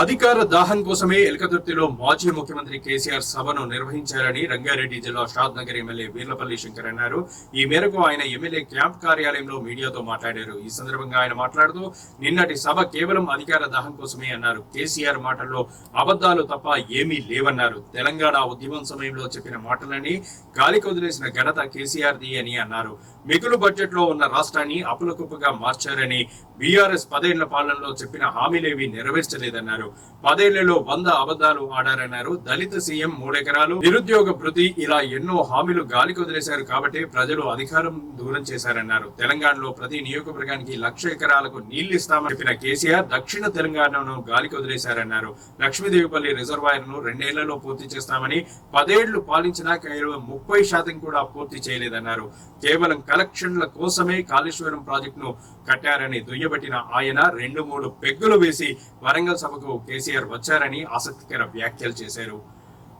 అధికార దాహం కోసమే ఎలకతుర్తిలో మాజీ ముఖ్యమంత్రి కేసీఆర్ సభను నిర్వహించారని రంగారెడ్డి జిల్లా షాద్ నగర్ ఎమ్మెల్యే వీర్లపల్లి శంకర్ అన్నారు. ఈ మేరకు ఆయన ఎమ్మెల్యే క్యాంప్ కార్యాలయంలో మీడియాతో మాట్లాడారు. ఈ సందర్భంగా ఆయన మాట్లాడుతూ నిన్నటి సభ కేవలం అధికార దాహం కోసమే అన్నారు. కేసీఆర్ మాటల్లో అబద్ధాలు తప్ప ఏమీ లేవన్నారు. తెలంగాణ ఉద్యమం సమయంలో చెప్పిన మాటలని గాలికి వదిలేసిన ఘనత కేసీఆర్ ది అని అన్నారు. మిగులు బడ్జెట్లో ఉన్న రాష్ట్రాన్ని అప్పుల కుప్పగా మార్చారని బీఆర్ఎస్ పదేళ్ళ పాలనలో చెప్పిన హామీలేవి నెరవేర్చలేదన్నారు. పదేళ్ళలో వంద అబద్ధాలు ఆడారన్నారు. దళిత సీఎం మూడెకరాలు. నిరుద్యోగ భృతి ఇలా ఎన్నో హామీలు గాలికి వదిలేశారు కాబట్టి ప్రజలు అధికారం దూరం చేశారన్నారు. తెలంగాణలో ప్రతి నియోజకవర్గానికి లక్ష ఎకరాలకు నీళ్ళు ఇస్తామని చెప్పిన కేసీఆర్ దక్షిణ తెలంగాణను గాలికి వదిలేశారన్నారు. లక్ష్మీదేవిపల్లి రిజర్వాయర్ను రెండేళ్ళలో పూర్తి చేస్తామని పదేళ్ళు పాలించినా కేవలం ముప్పై శాతం కూడా పూర్తి చేయలేదన్నారు. కేవలం కలెక్షన్ల కోసమే కాళేశ్వరం ప్రాజెక్టును కట్టారని దుయ్యబట్టిన ఆయన రెండు మూడు పెగ్గులు వేసి వరంగల్ సభకు కేసీఆర్ వచ్చారని ఆసక్తికర వ్యాఖ్యలు చేశారు.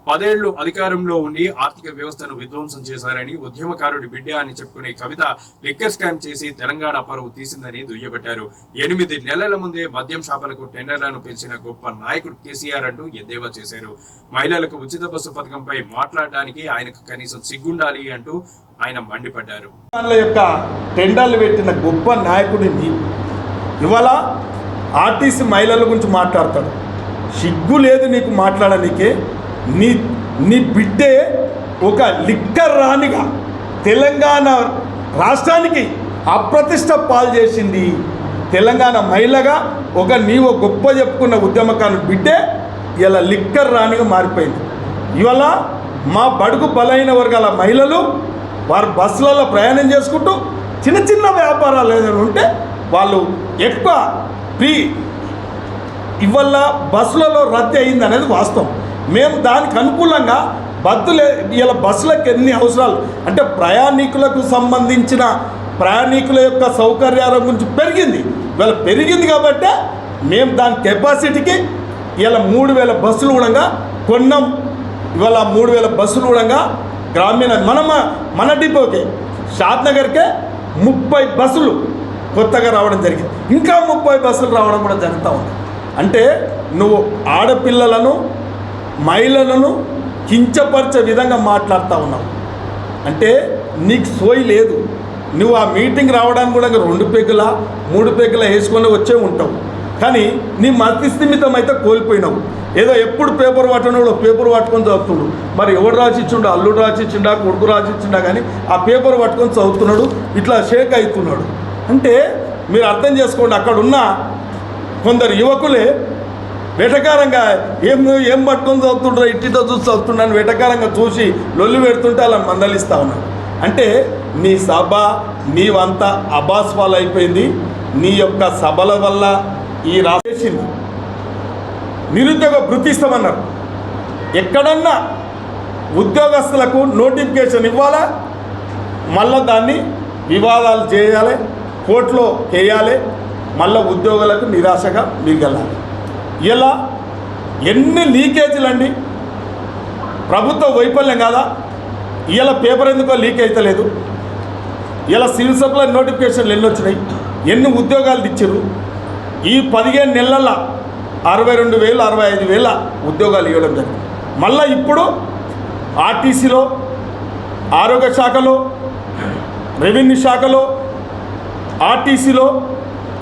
పదేళ్ళు అధికారంలో ఉండి ఆర్థిక వ్యవస్థను విధ్వంసం చేశారని ఉద్యమకారుడి బిడ్డ అని చెప్పుకునే కవిత లిక్కర్ స్కామ్ చేసి తెలంగాణ పరువు తీసిందని దుయ్యబట్టారు. ఎనిమిది నెలల ముందే మద్యం షాపులకు టెండర్లను పెంచిన గొప్ప నాయకుడు కేసీఆర్ అంటూ ఎద్దేవా చేశారు. మహిళలకు ఉచిత బస్సు పథకంపై మాట్లాడడానికి ఆయనకు కనీసం సిగ్గుండాలి అంటూ ఆయన మండిపడ్డారు. యొక్క టెండర్లు పెట్టిన గొప్ప నాయకుడిని ఇవాళ ఆర్టీసీ మహిళల గురించి మాట్లాడతాడు. సిగ్గు లేదు నీకు మాట్లాడనీకే నీ నీ బిడ్డే ఒక లిక్కర్ రాణిగా తెలంగాణ రాష్ట్రానికి అప్రతిష్ట పాలు చేసింది. తెలంగాణ మహిళగా ఒక నీవు గొప్ప చెప్పుకున్న ఉద్యమకారుని బిడ్డే ఇలా లిక్కర్ రాణిగా మారిపోయింది. ఇవాళ మా బడుగు బలైన వర్గాల మహిళలు వారు బస్సులలో ప్రయాణం చేసుకుంటూ చిన్న చిన్న వ్యాపారాలు ఏదైనా ఉంటే వాళ్ళు ఎక్కువ ప్రీ ఇవల్ల బస్సులలో రద్దీ అయింది అనేది వాస్తవం. మేము దానికి అనుకూలంగా బస్సులే ఇలా బస్సులకు ఎన్ని అవసరాలు? అంటే ప్రయాణికులకు సంబంధించిన ప్రయాణికుల యొక్క సౌకర్యాల గురించి పెరిగింది. ఇవాళ పెరిగింది కాబట్టి మేము దాని కెపాసిటీకి ఇలా మూడు వేల బస్సులు కూడా కొన్నాం. ఇవాళ మూడు వేల బస్సులు కూడా గ్రామీణ మన మన డిపోకి షాద్ నగర్కే ముప్పై బస్సులు కొత్తగా రావడం జరిగింది. ఇంకా ముప్పై బస్సులు రావడం కూడా జరుగుతూ ఉంది. అంటే నువ్వు ఆడపిల్లలను మహిళలను కించపరిచే విధంగా మాట్లాడుతూ ఉన్నావు అంటే నీకు సోయి లేదు. నువ్వు ఆ మీటింగ్ రావడానికి కూడా రెండు పెగ్గుల మూడు పెగ్గుల వేసుకొని వచ్చే ఉంటావు. కానీ నీ మతిస్థిమితం అయితే కోల్పోయినావు. ఏదో ఎప్పుడు పేపర్ పట్టనోడు పేపర్ పట్టుకొని చదువుతున్నాడు మరి ఎవడు రాసిచ్చిండో అల్లుడు రాసిచ్చిండా కొడుకు రాసిచ్చిండా కానీ ఆ పేపర్ పట్టుకొని చదువుతున్నాడు ఇట్లా షేక్ అవుతున్నాడు. అంటే మీరు అర్థం చేసుకోండి అక్కడున్న కొందరు యువకులే వెటకారంగా ఏం ఏం పట్టుకొని చదువుతుండ్రా ఇట్టితో చూసి చదువుతున్నాను వెటకారంగా చూసి లొల్లి పెడుతుంటే అలా మందలిస్తా ఉన్నాను అంటే నీ సభ నీవంతా అబాస్వాల్ అయిపోయింది. నీ యొక్క సభల వల్ల ఈ రాసేసింది నిరుద్యోగ వృత్తిస్తామన్నారు ఎక్కడన్నా ఉద్యోగస్తులకు నోటిఫికేషన్ ఇవ్వాలా? మళ్ళా దాన్ని వివాదాలు చేయాలి కోర్టులో వేయాలి మళ్ళీ ఉద్యోగులకు నిరాశగా మిగలాలి. ఇలా ఎన్ని లీకేజీలు అండి ప్రభుత్వ వైఫల్యం కాదా? ఇలా పేపర్ ఎందుకో లీక్ అవుతలేదు ఇలా సివిల్ సప్లై నోటిఫికేషన్లు ఎన్ని వచ్చినాయి? ఎన్ని ఉద్యోగాలు ఇచ్చారు ఈ పదిహేను నెలల అరవై రెండు వేలు అరవై ఐదు వేల ఉద్యోగాలు ఇవ్వడం జరిగింది. మళ్ళీ ఇప్పుడు ఆర్టీసీలో ఆరోగ్య శాఖలో రెవెన్యూ శాఖలో ఆర్టీసీలో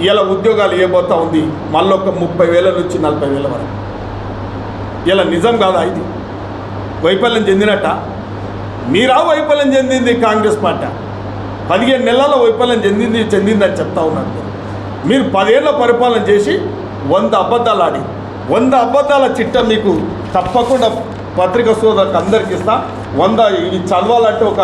ఇలా ఉద్యోగాలు ఏబోతా ఉంది? మళ్ళీ ఒక ముప్పై వేల నుంచి నలభై వేల వరకు. ఇలా నిజం కాదా ఇది? వైఫల్యం చెందినట్ట? మీరా వైఫల్యం చెందింది కాంగ్రెస్ పార్టీ? పదిహేను నెలల వైఫల్యం చెందింది చెందిందని చెప్తా ఉన్నాను మీరు. పదేళ్ళ పరిపాలన చేసి వంద అబద్ధాలు ఆడి వంద అబద్ధాల చిట్ట మీకు తప్పకుండా పత్రిక సోదరులకు అందరికి ఇస్తా. వంద ఇది చదవాలంటే ఒక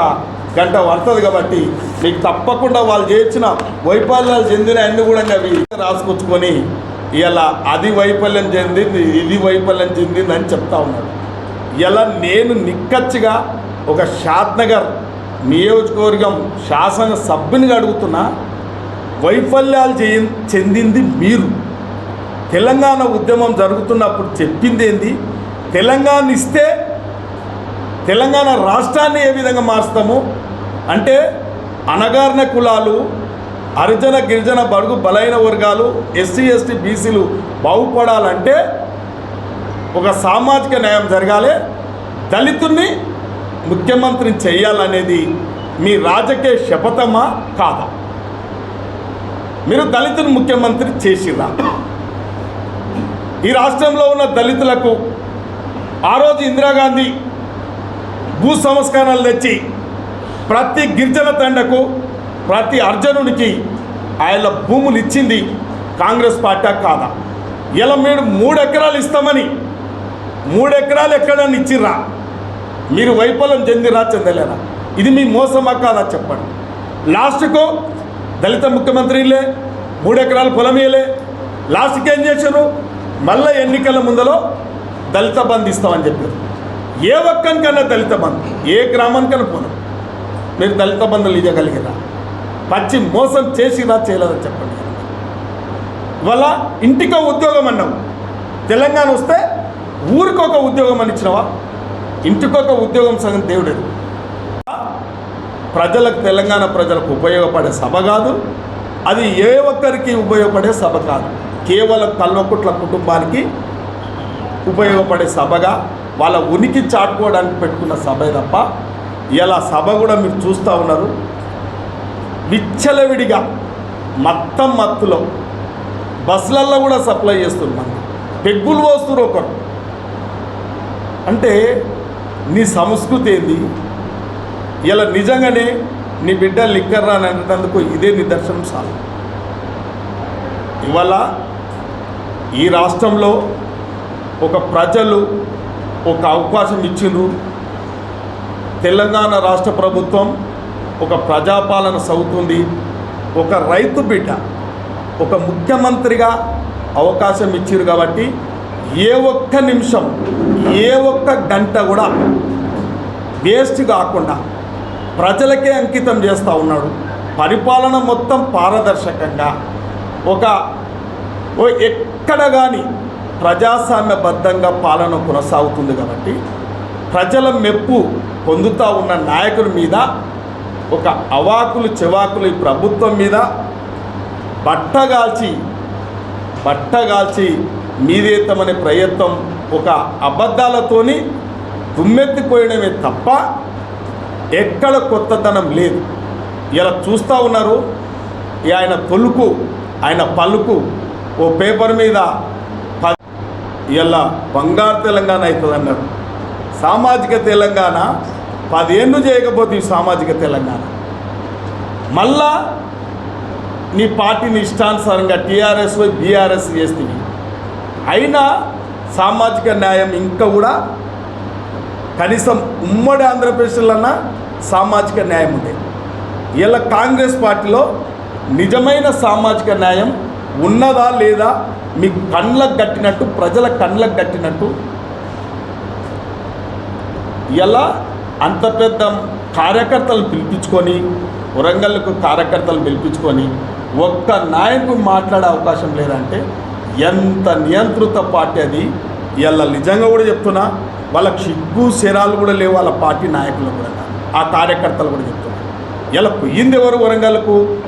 గంట పడుతుంది కాబట్టి మీకు తప్పకుండా వాళ్ళు చేసిన వైఫల్యాలు చెందిన అన్ని కూడా అవి రాసుకొచ్చుకొని ఇలా అది వైఫల్యం చెందింది ఇది వైఫల్యం చెందింది అని చెప్తా ఉన్నాడు ఇలా నేను నిక్కచ్చిగా ఒక షాద్నగర్ నియోజకవర్గం శాసన సభ్యుని అడుగుతున్నా వైఫల్యాలు చేయ చెందింది మీరు. తెలంగాణ ఉద్యమం జరుగుతున్నప్పుడు చెప్పింది ఏంది? తెలంగాణ ఇస్తే తెలంగాణ రాష్ట్రాన్ని ఏ విధంగా మారుస్తాము? అంటే అణగారిన కులాలు హరిజన గిరిజన బడుగు బలైన వర్గాలు ఎస్సీ ఎస్టీ బీసీలు బాగుపడాలంటే ఒక సామాజిక న్యాయం జరగాలి. దళితుల్ని ముఖ్యమంత్రిని చేయాలనేది మీ రాజకీయ శపథమా కాదా? మీరు దళితుని ముఖ్యమంత్రి చేసిరా ఈ రాష్ట్రంలో ఉన్న దళితులకు ఆ రోజు ఇందిరాగాంధీ భూ సంస్కరణలు తెచ్చి ప్రతి గిరిజన తండకు ప్రతి అర్జునునికి ఆయన భూములు ఇచ్చింది కాంగ్రెస్ పార్టీ కాదా? ఇలా మీరు మూడు ఎకరాలు ఇస్తామని మూడు ఎకరాలు ఎక్కడని ఇచ్చిర్రా? మీరు వైఫల్యం చెందిరా చెందలేరా? ఇది మీ మోసమా కాదా చెప్పండి. లాస్ట్కు దళిత ముఖ్యమంత్రిలే మూడు ఎకరాల లాస్ట్కి ఏం చేశారు మళ్ళీ ఎన్నికల ముందలో దళిత బంద్ ఇస్తామని చెప్పారు. ఏ ఒక్కనికన్నా దళిత బంధు ఏ గ్రామానికన్నా పోను. మీరు దళిత బంధువులు ఇవ్వగలిగిరా పచ్చి మోసం చేసిరా చేయలేదని చెప్పండి. ఇవాళ ఇంటికో ఉద్యోగం అన్నావు తెలంగాణ వస్తే ఊరికొక ఉద్యోగం అని ఇచ్చినవా? ఇంటికొక ఉద్యోగం సగం దేవుడే ప్రజలకు తెలంగాణ ప్రజలకు ఉపయోగపడే సభ కాదు. అది ఏ ఒక్కరికి ఉపయోగపడే సభ కాదు. కేవలం కల్వకుట్ల కుటుంబానికి ఉపయోగపడే సభగా వాళ్ళ ఉనికి చాటుకోవడానికి పెట్టుకున్న సభే తప్ప ఇలా సభ కూడా మీరు చూస్తూ ఉన్నారు. విచ్చలవిడిగా మొత్తం మత్తులో బస్సులల్లో కూడా సప్లై చేస్తున్నారు పెగ్గులు పోస్తున్నారు ఒకరు. అంటే నీ సంస్కృతి ఏంది? ఇలా నిజంగానే నీ బిడ్డ లిక్కర్ రాని అనేటందుకు ఇదే నిదర్శనం చాలు ఇవాళ ఈ రాష్ట్రంలో ఒక ప్రజలు ఒక అవకాశం ఇచ్చిండ్రు. తెలంగాణ రాష్ట్ర ప్రభుత్వం ఒక ప్రజాపాలన సౌతుంది ఒక రైతు బిడ్డ ఒక ముఖ్యమంత్రిగా అవకాశం ఇచ్చారు కాబట్టి ఏ ఒక్క నిమిషం ఏ ఒక్క గంట కూడా వేస్ట్ కాకుండా ప్రజలకే అంకితం చేస్తూ ఉన్నాడు. పరిపాలన మొత్తం పారదర్శకంగా ఒక ఎక్కడ కానీ ప్రజాస్వామ్యబద్ధంగా పాలన కొనసాగుతుంది కాబట్టి ప్రజల మెప్పు పొందుతూ ఉన్న నాయకుల మీద ఒక అవాకులు చెవాకులు ఈ ప్రభుత్వం మీద బట్టగాల్చి బట్టగాల్చి మీదేతమనే ప్రయత్నం ఒక అబద్ధాలతోని దుమ్మెత్తిపోయడమే తప్ప ఎక్కడ కొత్తదనం లేదు. ఇలా చూస్తూ ఉన్నారు. ఈ ఆయన తొలుకు ఆయన పలుకు ఓ పేపర్ మీద ఇలా బంగారు తెలంగాణ అవుతుంది అన్నారు. సామాజిక తెలంగాణ పదేళ్ళు చేయకపోతే ఈ సామాజిక తెలంగాణ. మళ్ళా నీ పార్టీని ఇష్టానుసారంగా టీఆర్ఎస్ బీఆర్ఎస్ చేస్తుంది అయినా సామాజిక న్యాయం ఇంకా కూడా కనీసం ఉమ్మడి ఆంధ్రప్రదేశ్లన్నా సామాజిక న్యాయం ఉండేది ఇలా కాంగ్రెస్ పార్టీలో నిజమైన సామాజిక న్యాయం ఉన్నదా లేదా? మీ కళ్ళకు కట్టినట్టు ప్రజల కండ్లకు కట్టినట్టు. ఎలా? అంత పెద్ద కార్యకర్తలు పిలిపించుకొని వరంగల్కు కార్యకర్తలు పిలిపించుకొని ఒక్క నాయకుడు మాట్లాడే అవకాశం లేదంటే ఎంత నియంత్రిత పార్టీ అది? ఇలా నిజంగా కూడా చెప్తున్నా వాళ్ళకి సిగ్గు శరాలు కూడా లేవు వాళ్ళ పార్టీ నాయకులు కూడా. ఆ కార్యకర్తలు కూడా చెప్తున్నారు. ఇలా పోయింది ఎవరు వరంగల్కు?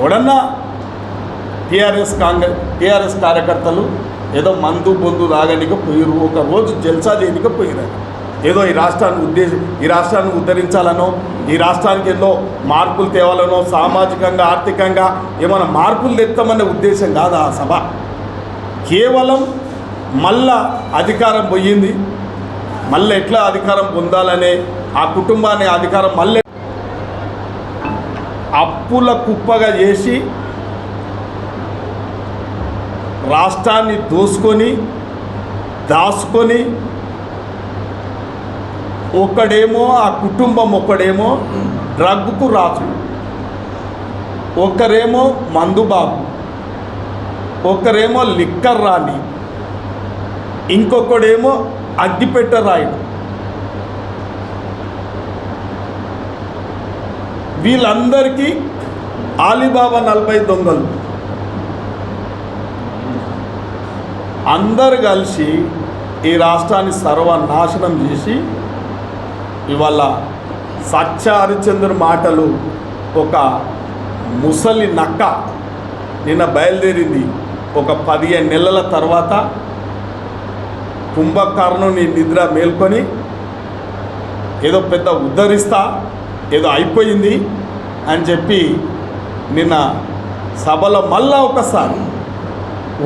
ఎవడన్నా టీఆర్ఎస్ కాంగ్రెస్ టీఆర్ఎస్ కార్యకర్తలు ఏదో మందు బొందు రాగనిక పోయిరు ఒక రోజు జల్సా చేయనిక పోయినారు ఏదో ఈ రాష్ట్రాన్ని ఉద్దేశం ఈ రాష్ట్రాన్ని ఉద్ధరించాలనో ఈ రాష్ట్రానికి ఏదో మార్పులు తేవాలనో సామాజికంగా ఆర్థికంగా ఏమైనా మార్పులు తెస్తామనే ఉద్దేశం కాదు ఆ సభ? కేవలం మళ్ళా అధికారం పోయింది. మళ్ళీ ఎట్లా అధికారం పొందాలనే ఆ కుటుంబాన్ని అధికారం మళ్ళీ అప్పుల కుప్పగా చేసి రాష్ట్రాన్ని దోసుకొని దాచుకొని ఒకడేమో ఆ కుటుంబం ఒక్కడేమో డ్రగ్కు రాజు ఒకరేమో మందుబాబు ఒకరేమో లిక్కర్ రాణి ఇంకొకడేమో అగ్గిపెట్ట రాయుడు. వీళ్ళందరికీ ఆలీబాబా నలభై దొంగలు. అందరు కలిసి ఈ రాష్ట్రాన్ని సర్వనాశనం చేసి ఇవాళ సత్య హరిచంద్ర మాటలు ఒక ముసలి నక్క నిన్న బయలుదేరింది. ఒక పదిహేను నెలల తర్వాత కుంభకర్ణం నీ నిద్ర మేల్కొని ఏదో పెద్ద ఉద్ధరిస్తా ఏదో అయిపోయింది అని చెప్పి నిన్న సభలో మళ్ళా ఒకసారి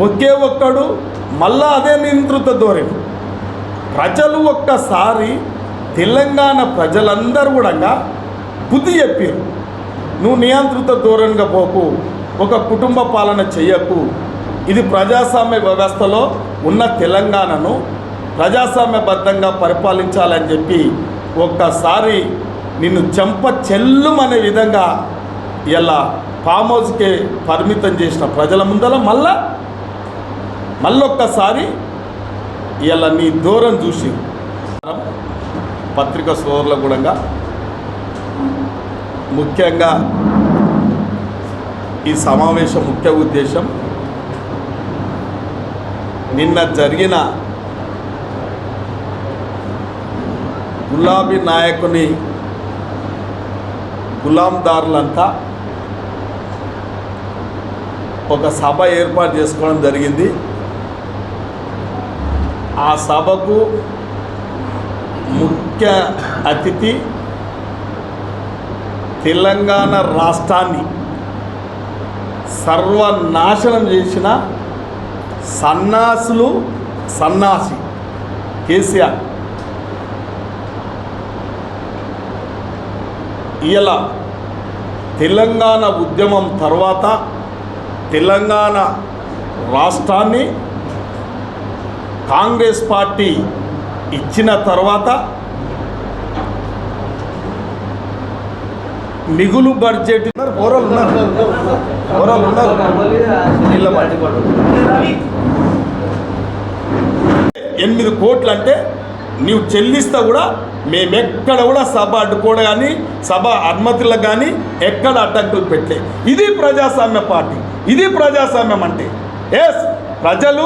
ఒకే ఒక్కడు మళ్ళా అదే నియంత్రిత ధోరణి. ప్రజలు ఒక్కసారి తెలంగాణ ప్రజలందరూ కూడా బుద్ధి చెప్పారు. నువ్వు నియంత్రిత ధోరణిగా పోకు ఒక కుటుంబ పాలన చెయ్యకు. ఇది ప్రజాస్వామ్య వ్యవస్థలో ఉన్న తెలంగాణను ప్రజాస్వామ్యబద్ధంగా పరిపాలించాలని చెప్పి ఒక్కసారి నిన్ను చెంప చెల్లుమనే విధంగా ఇలా ఫామ్ హౌస్కే పరిమితం చేసిన ప్రజల ముందర మళ్ళా మళ్ళొక్కసారి ఇలా నీ దూరం చూసి. పత్రిక సోదరుల కూడా ముఖ్యంగా ఈ సమావేశం ముఖ్య ఉద్దేశం నిన్న జరిగిన గులాబీ నాయకుని గులాందారులంతా ఒక సభ ఏర్పాటు చేసుకోవడం జరిగింది. ఆ సభకు ముఖ్య అతిథి తెలంగాణ రాష్ట్రాన్ని సర్వనాశనం చేసిన సన్నాసులు సన్నాసి కేసీఆర్. ఇలా తెలంగాణ ఉద్యమం తర్వాత తెలంగాణ రాష్ట్రాన్ని కాంగ్రెస్ పార్టీ ఇచ్చిన తర్వాత మిగులు బడ్జెట్ ఓరల్ ఉన్నారు. ఓరల్ ఉన్నారు. నిలబడి. ఎనిమిది కోట్లు అంటే నీవు చెల్లిస్తా కూడా మేమెక్కడ కూడా సభ అడ్డుకోవడం కానీ సభ అనుమతులకు కానీ ఎక్కడ అడ్డంకులు పెట్టలే. ఇది ప్రజాస్వామ్య పార్టీ. ఇది ప్రజాస్వామ్యం అంటే. ఎస్ ప్రజలు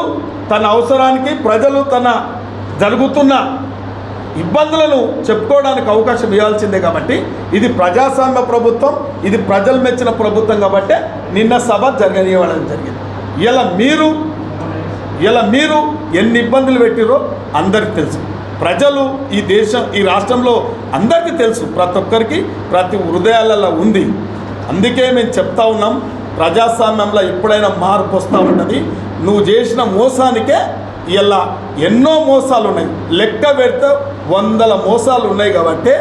తన అవసరానికి ప్రజలు తన జరుగుతున్న ఇబ్బందులను చెప్పుకోవడానికి అవకాశం ఇవ్వాల్సిందే కాబట్టి ఇది ప్రజాస్వామ్య ప్రభుత్వం ఇది ప్రజలు మెచ్చిన ప్రభుత్వం కాబట్టి నిన్న సభ జరగనివ్వడం జరిగింది. ఇలా మీరు ఇలా మీరు ఎన్ని ఇబ్బందులు పెట్టిరో అందరికి తెలుసు. ప్రజలు ఈ దేశం ఈ రాష్ట్రంలో అందరికీ తెలుసు. ప్రతి ఒక్కరికి ప్రతి హృదయాలలో ఉంది. అందుకే మేము చెప్తా ఉన్నాం ప్రజాస్వామ్యంలో ఎప్పుడైనా మార్పు వస్తూ ఉంటుంది. నువ్వు చేసిన మోసానికే ఇలా ఎన్నో మోసాలు ఉన్నాయి లెక్క పెడితే వందల మోసాలు ఉన్నాయి కాబట్టి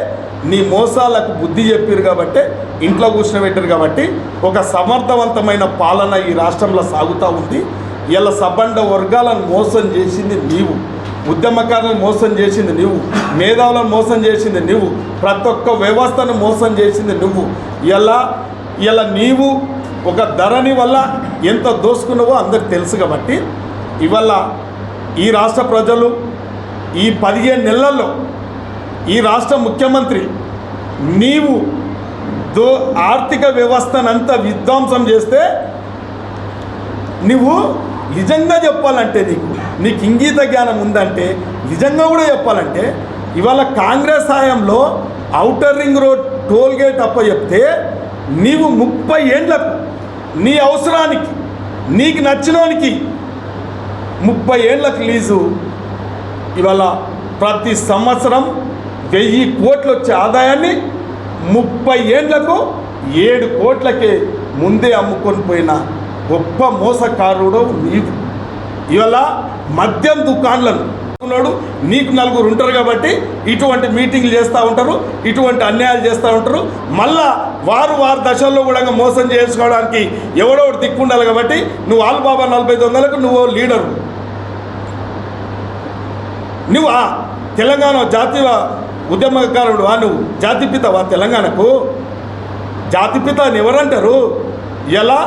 నీ మోసాలకు బుద్ధి చెప్పారు కాబట్టి ఇంట్లో కూర్చోబెట్టారు కాబట్టి ఒక సమర్థవంతమైన పాలన ఈ రాష్ట్రంలో సాగుతూ ఉంది. ఇలా సబండ వర్గాలను మోసం చేసింది నీవు. ఉద్యమకారులను మోసం చేసింది నువ్వు మేధావులను మోసం చేసింది నువ్వు ప్రతి ఒక్క వ్యవస్థను మోసం చేసింది నువ్వు. ఇలా ఇలా నీవు ఒక ధరని వల్ల ఎంత దోసుకున్నావో అందరికి తెలుసు కాబట్టి ఇవాళ ఈ రాష్ట్ర ప్రజలు ఈ పదిహేను నెలల్లో ఈ రాష్ట్ర ముఖ్యమంత్రి నీవు దో ఆర్థిక వ్యవస్థనంతా విధ్వంసం చేస్తే నువ్వు నిజంగా చెప్పాలంటే నీకు నీకు ఇంగీత జ్ఞానం ఉందంటే నిజంగా కూడా చెప్పాలంటే ఇవాళ కాంగ్రెస్ హయాంలో outer ring road toll gate అప్ప చెప్తే నీవు ముప్పై ఏండ్లకు నీ అవసరానికి నీకు నచ్చినోనికి ముప్పై ఏళ్ళకు లీజు ఇవాళ ప్రతి సంవత్సరం వెయ్యి కోట్లు వచ్చే ఆదాయాన్ని ముప్పై ఏండ్లకు ఏడు కోట్లకే ముందే అమ్ముకొని పోయిన గొప్ప మోసకారుడు నీవు. ఇవాళ మద్యం దుకాణాలను ఉన్నాడు నీకు నలుగురు ఉంటారు కాబట్టి ఇటువంటి మీటింగ్లు చేస్తూ ఉంటారు ఇటువంటి అన్యాయాలు చేస్తూ ఉంటారు. మళ్ళా వారు వారి దశల్లో కూడా మోసం చేసుకోవడానికి ఎవడో ఒకటి దిక్కుండాలి కాబట్టి నువ్వు ఆల్బాబా నలభై ఐదు వందలకు నువ్వు లీడరు. నువ్వు ఆ తెలంగాణ జాతీయ ఉద్యమకారుడు ఆ నువ్వు. జాతిపితవా తెలంగాణకు? జాతిపిత అని ఎవరంటారు? ఎలా?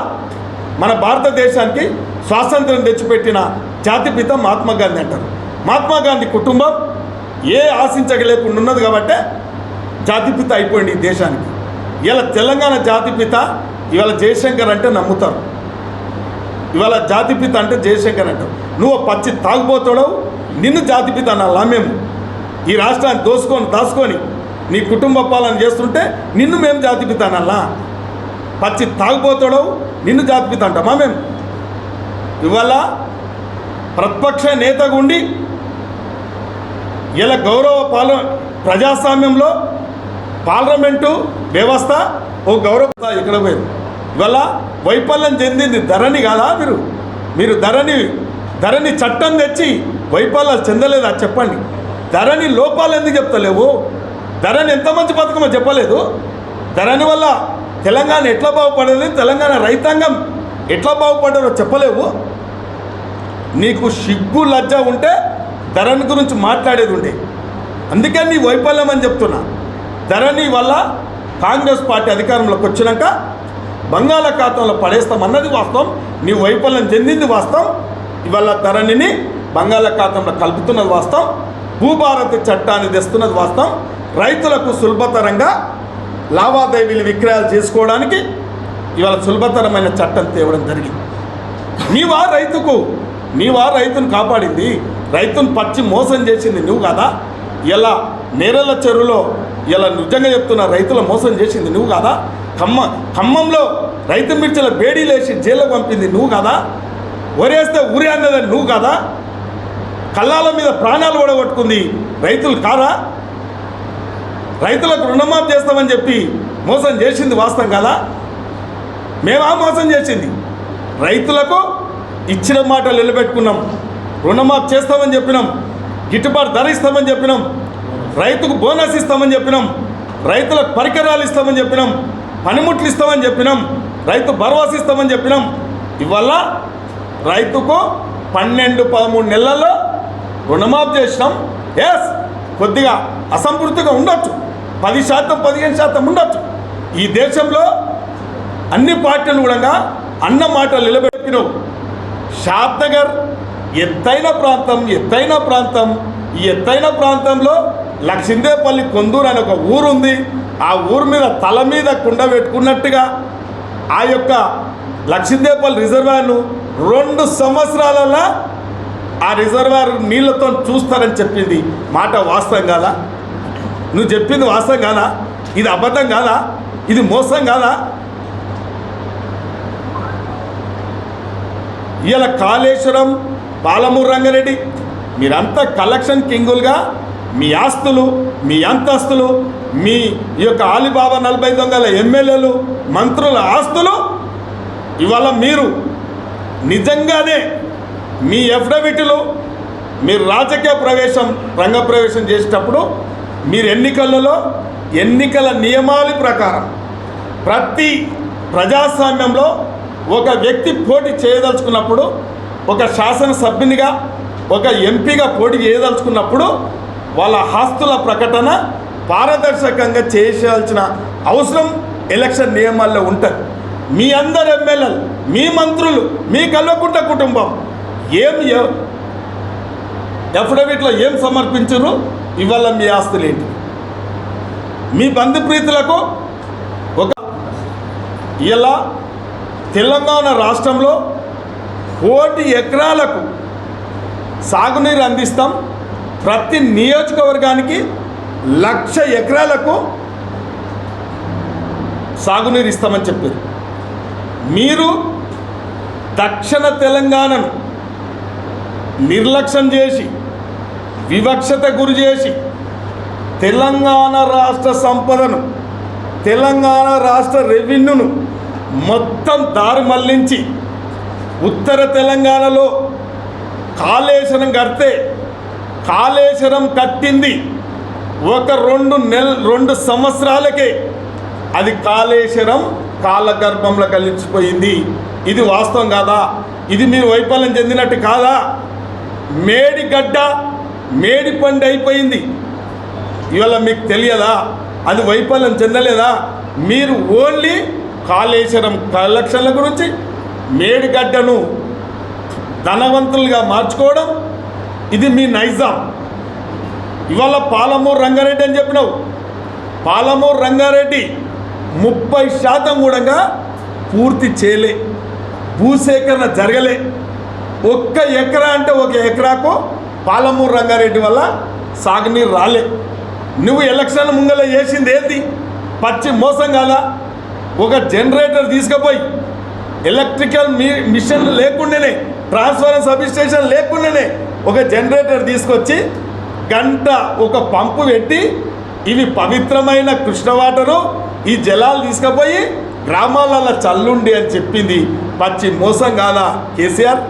మన భారతదేశానికి స్వాతంత్రం తెచ్చిపెట్టిన జాతిపిత మహాత్మా గాంధీ అంటారు. మహాత్మా గాంధీ కుటుంబం ఏ ఆశించగలేకుండా ఉన్నది కాబట్టే జాతిపిత అయిపోయింది ఈ దేశానికి. ఇవాళ తెలంగాణ జాతిపిత ఇవాళ జయశంకర్ అంటే నమ్ముతారు. ఇవాళ జాతిపిత అంటే జయశంకర్ అంటారు. నువ్వు పచ్చి తాగుపోతాడవు నిన్ను జాతిపిత అనాలా మేము. ఈ రాష్ట్రాన్ని దోసుకొని దాచుకొని నీ కుటుంబ పాలన చేస్తుంటే నిన్ను మేము జాతిపిత అనాలా? పచ్చి తాగుపోతాడవు నిన్ను జాతిపిత అంటామా మేము? ఇవాళ ప్రతిపక్ష నేతగా ఉండి ఇలా గౌరవ పాల ప్రజాస్వామ్యంలో పార్లమెంటు వ్యవస్థ ఓ గౌరవ ఇక్కడ పోయింది? ఇవాళ వైఫల్యం చెందింది ధరణి కాదా మీరు? మీరు ధరణి ధరణి చట్టం తెచ్చి వైఫల్యాలు చెందలేదా చెప్పండి? ధరణి లోపాలు ఎందుకు చెప్తలేవు? ధరణి ఎంత మంచి పథకమో చెప్పలేదు? ధరణి వల్ల తెలంగాణ ఎట్లా బాగుపడేది? తెలంగాణ రైతాంగం ఎట్లా బాగుపడారో చెప్పలేవు? నీకు సిగ్గు లజ్జ ఉంటే ధరణి గురించి మాట్లాడేది ఉండే. అందుకే నీ వైఫల్యం అని చెప్తున్నా. ధరణి వల్ల కాంగ్రెస్ పార్టీ అధికారంలోకి వచ్చినాక బంగాళాఖాతంలో పడేస్తామన్నది వాస్తవం. నీ వైఫల్యం చెందింది వాస్తవం. ఇవాళ ధరణిని బంగాళాఖాతంలో కలుపుతున్నది వాస్తవం. భూభారతి చట్టాన్ని తెస్తున్నది వాస్తవం. రైతులకు సులభతరంగా లావాదేవీలు విక్రయాలు చేసుకోవడానికి ఇవాళ సులభతరమైన చట్టం తేవడం జరిగింది. నీవా రైతుకు నీవా రైతును కాపాడింది? రైతును పచ్చి మోసం చేసింది నువ్వు కదా? ఇలా నేరల చెరువులో ఇలా నిజంగా చెప్తున్న రైతుల మోసం చేసింది నువ్వు కదా? ఖమ్మ ఖమ్మంలో రైతు మిర్చిల బేడీలేసి జైల్లో పంపింది నువ్వు కదా? ఒరేస్తే ఊరి అన్నది నువ్వు కదా? కళ్ళాల మీద ప్రాణాలు కూడా కొట్టుకుంది రైతులు కాదా రైతులకు రుణమాఫీ చేస్తామని చెప్పి మోసం చేసింది వాస్తవం కదా? మేమా మోసం చేసింది? రైతులకు ఇచ్చిన మాటలు నిలబెట్టుకున్నాం. రుణమాఫ్ చేస్తామని చెప్పినాం. గిట్టుబాటు ధర ఇస్తామని చెప్పినాం. రైతుకు బోనస్ ఇస్తామని చెప్పినాం. రైతులకు పరికరాలు ఇస్తామని చెప్పినాం. పనిముట్లు ఇస్తామని చెప్పినాం. రైతు భరోసా ఇస్తామని చెప్పినాం. ఇవల్ల రైతుకు పన్నెండు పదమూడు నెలల్లో రుణమాఫ్ చేసినాం. ఎస్ కొద్దిగా అసంపూర్తిగా ఉండొచ్చు. పది శాతం పదిహేను శాతం ఉండొచ్చు. ఈ దేశంలో అన్ని పార్టీలు కూడా అన్న మాటలు నిలబెట్టినవు. షాద్ ఎత్తైన ప్రాంతం ఎత్తైన ప్రాంతం. ఈ ఎత్తైన ప్రాంతంలో లక్షిందేపల్లి కొందూరు అనే ఒక ఊరు ఉంది ఆ ఊరు మీద తల మీద కుండ పెట్టుకున్నట్టుగా ఆ యొక్క లక్షిందేపల్లి రిజర్వాయర్ను రెండు సంవత్సరాలలో ఆ రిజర్వాయర్ నీళ్ళతో చూస్తారని చెప్పింది. మాట వాస్తవం కాదా? నువ్వు చెప్పింది వాస్తవం కాదా? ఇది అబద్ధం కాదా? ఇది మోసం కాదా? ఇలా కాళేశ్వరం పాలమూరు రంగారెడ్డి మీరంతా కలెక్షన్ కింగులుగా మీ ఆస్తులు మీ అంతస్తులు మీ ఈ యొక్క ఆలిబాబా నలభై దొంగల ఎమ్మెల్యేలు మంత్రుల ఆస్తులు ఇవాళ మీరు నిజంగానే మీ ఎఫ్డవిట్లు మీరు రాజకీయ ప్రవేశం రంగ ప్రవేశం చేసేటప్పుడు మీరు ఎన్నికలలో ఎన్నికల నియమాల ప్రకారం ప్రతి ప్రజాస్వామ్యంలో ఒక వ్యక్తి పోటీ చేయదలుచుకున్నప్పుడు ఒక శాసనసభ్యునిగా ఒక ఎంపీగా పోటీ చేయదలుచుకున్నప్పుడు వాళ్ళ ఆస్తుల ప్రకటన పారదర్శకంగా చేయాల్సిన అవసరం ఎలక్షన్ నియమాల్లో ఉంటుంది. మీ అందరు ఎమ్మెల్యేలు మీ మంత్రులు మీ కల్వకుంట కుటుంబం ఏం అఫిడవిట్లో ఏం సమర్పించరు? ఇవాళ మీ ఆస్తులు ఏంటి మీ బంధుప్రీతులకు ఒక ఇలా తెలంగాణ రాష్ట్రంలో కోటి ఎకరాలకు సాగునీరు అందిస్తాం. ప్రతి నియోజకవర్గానికి లక్ష ఎకరాలకు సాగునీరు ఇస్తామని చెప్పారు. మీరు దక్షిణ తెలంగాణను నిర్లక్ష్యం చేసి వివక్షత గురి చేసి తెలంగాణ రాష్ట్ర సంపదను తెలంగాణ రాష్ట్ర రెవెన్యూను మొత్తం దారి మళ్ళించి ఉత్తర తెలంగాణలో కాళేశ్వరం కడితే కాళేశ్వరం కట్టింది ఒక రెండు నెల రెండు సంవత్సరాలకే. అది కాళేశ్వరం కాలగర్భంలో కలిసిపోయింది. ఇది వాస్తవం కాదా? ఇది మీరు వైఫల్యం చెందినట్టు కాదా? మేడిగడ్డ మేడి పండు అయిపోయింది. ఇవాళ మీకు తెలియదా? అది వైఫల్యం చెందలేదా? మీరు ఓన్లీ కాళేశ్వరం కలెక్షన్ల గురించి మేడిగడ్డను ధనవంతులుగా మార్చుకోవడం ఇది మీ నైజాం. ఇవాళ పాలమూరు రంగారెడ్డి అని చెప్పినావు. పాలమూరు రంగారెడ్డి ముప్పై శాతం కూడా పూర్తి చేయలే భూసేకరణ జరగలే. ఒక్క ఎకరా అంటే ఒక ఎకరాకు పాలమూరు రంగారెడ్డి వల్ల సాగునీరు రాలే. నువ్వు ఎలక్షన్ ముంగల చేసింది ఏంది? పచ్చి మోసం కాదా? ఒక జనరేటర్ తీసుకుపోయి ఎలక్ట్రికల్ మిషన్ మిషన్లు లేకుండానే ట్రాన్స్ఫారం సబ్స్టేషన్ లేకుండానే ఒక జనరేటర్ తీసుకొచ్చి గంట ఒక పంపు పెట్టి ఇవి పవిత్రమైన కృష్ణ వాటరు ఈ జలాలు తీసుకుపోయి గ్రామాలలో చల్లుండి అని చెప్పింది పచ్చి మోసం కాదా కేసీఆర్.